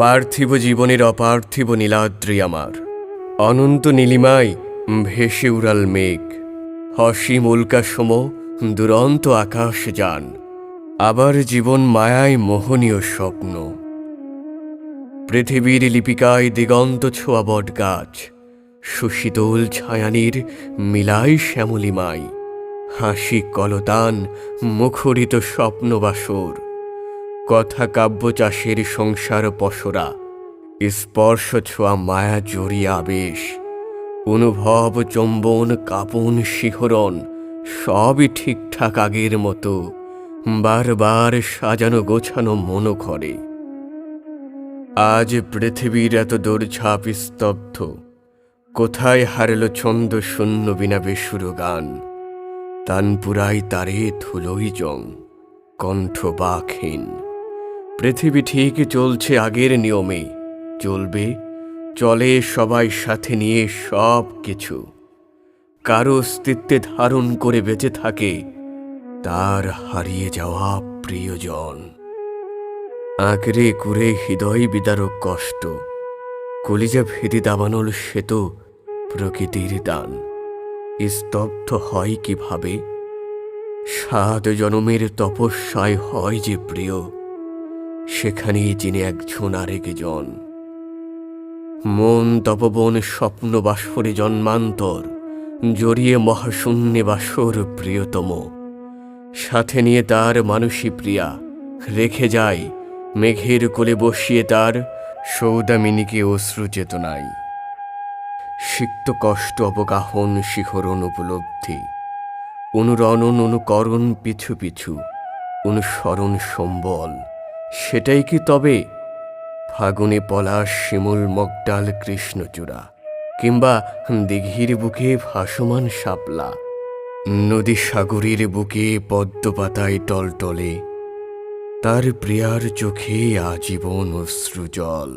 পার্থিব জীবনের অপার্থিব নীলাদ্রি আমার। অনন্ত নীলিমায় ভেসে উড়াল মেঘ। হসিম উল্কাসম দুরন্ত আকাশ যান। আবার জীবন মায়ায় মোহনীয় স্বপ্ন। পৃথিবীর লিপিকায় দিগন্ত ছোঁয়া বট গাছ। সুশীতল ছায়ানির মিলাই শ্যামলিমাই। হাসি কলতান মুখরিত স্বপ্নবাসর। কথা কাব্য চাষের সংসার পসরা স্পর্শ ছোঁয়া মায়া জড়িয়ে আবেশ। অনুভব চম্বন, কাপন শিহরণ, সবই ঠিকঠাক আগের মতো। বারবার সাজানো গোছানো মনো করে আজ পৃথিবীর এত দৌড়ঝাঁপ স্তব্ধ। কোথায় হারল ছন্দ শূন্য বিনা বেসুর গান? তানপুরাই তারে ধুলোই জং, কণ্ঠ বাকহীন পৃথিবী ঠিক চলছে আগের নিয়মে। চলবে, চলে সবাই সাথে নিয়ে সব কিছু। কারও অস্তিত্বে ধারণ করে বেঁচে থাকে, তার হারিয়ে যাওয়া প্রিয়জন। আঁকড়ে কুড়ে হৃদয় বিদারক কষ্ট, কলিজা ভেদি দাবানল সেতু প্রকৃতির দান। স্তব্ধ হয় কীভাবে? সাত জনমের তপস্যায় হয় যে প্রিয়। সেখানেই যিনি একজন আরেক জন। মন তপবন স্বপ্ন বাসরে জন্মান্তর, জড়িয়ে মহাশূন্যে বাসর প্রিয়তম। সাথে নিয়ে তার মানসী প্রিয়া, রেখে যায়, মেঘের কোলে বসিয়ে তার সৌদামিনীকে অশ্রু চেতনায়। সিক্ত কষ্ট অবগাহন শিহরণ উপলব্ধি, অনুরণন অনুকরণ পিছু পিছু, অনুসরণ সম্বল। সেটাই কি তবে? ফাগুনে পলাশ শিমুল মগডাল কৃষ্ণচূড়া, কিংবা দিঘির বুকে ভাসমান শাপলা, নদী সাগরের বুকে পদ্ম পাতায় টলটলে, তার প্রিয়ার চোখে আজীবন অশ্রুজল।